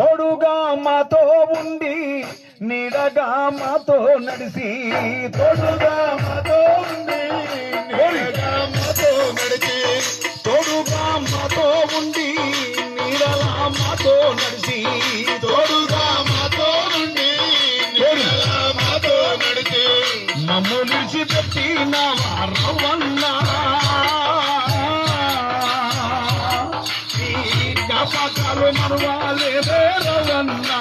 తోడుగా మాతో ఉండి నీడగా మాతో నడిసి తోడుగా మాతో ఉండి నీడగా మాతో నడిచి తోడుగా మాతో ఉండి నీడలా మాతో నడిచి తోడుగా మాతో ఉండి నీడలా మాతో నడిచి మమ్ము నిలిచిపెట్టిన జ్ఞాపకాలు మరువాలేదే రవన్నా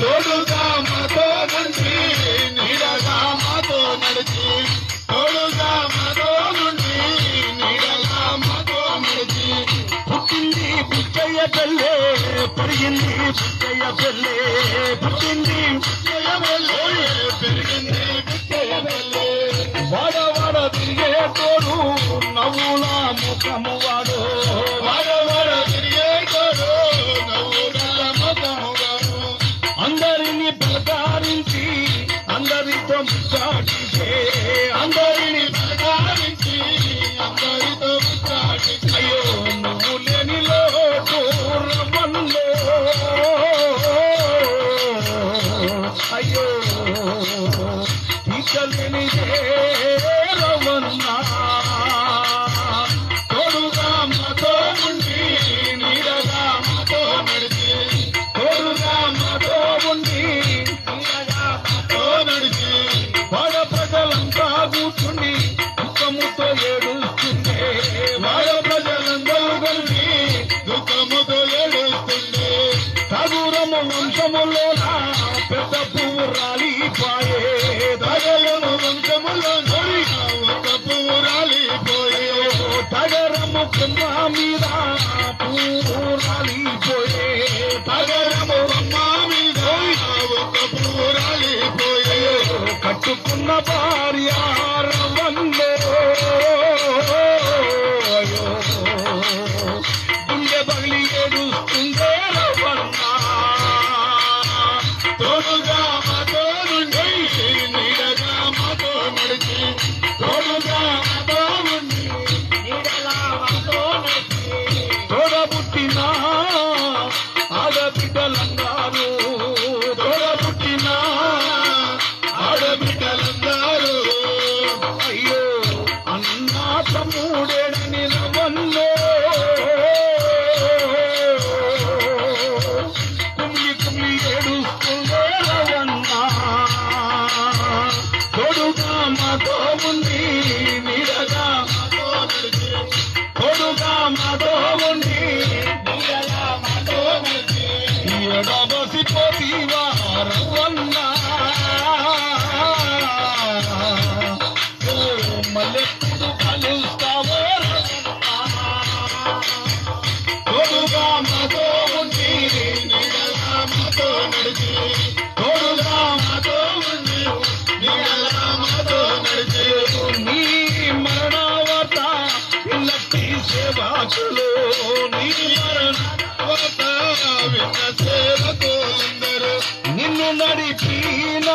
తోడుగా మాతో నుండి నీడగా మాతో నడిచి. తోడుగా మాతో నుండి నీడగా మాతో నడిచి. పుట్టింది పుట్టయ్య పెళ్ళే పెరిగింది పుట్టయ్య పెళ్ళే. పుట్టింది పుట్టయ్య పెళ్ళే పెరిగింది పుట్టయ్య పెళ్ళే. వాడ వాడ తిరిగే తోడు నవ్వుల ముఖము వాడు. సగురము వంశములోన పెద్ద పువ్వు రాలిపోయే తగరము వంశములో ఒక పువ్వు రాలిపోయే తగరము కుమ్మ మీద పువ్వు రాలిపోయే తగరము కొమ్మ మీద ఒక పువ్వు రాలిపోయే కట్టుకున్న భార్య మాతో ఉంది మీరగా మాతో నడిచి మాతో ఉండి నీడగా మాతో సేవకులు నీ మరణ వార్త విన్న నిన్ను నడిపిన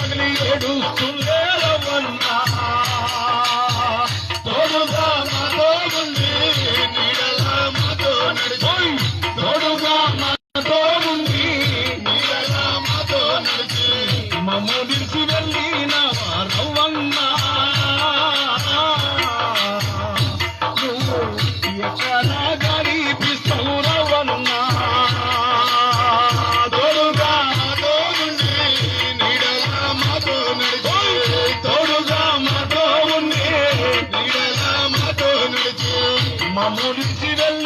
గుండె బగిలి ఏడుస్తుందే মামুনি ছিলেন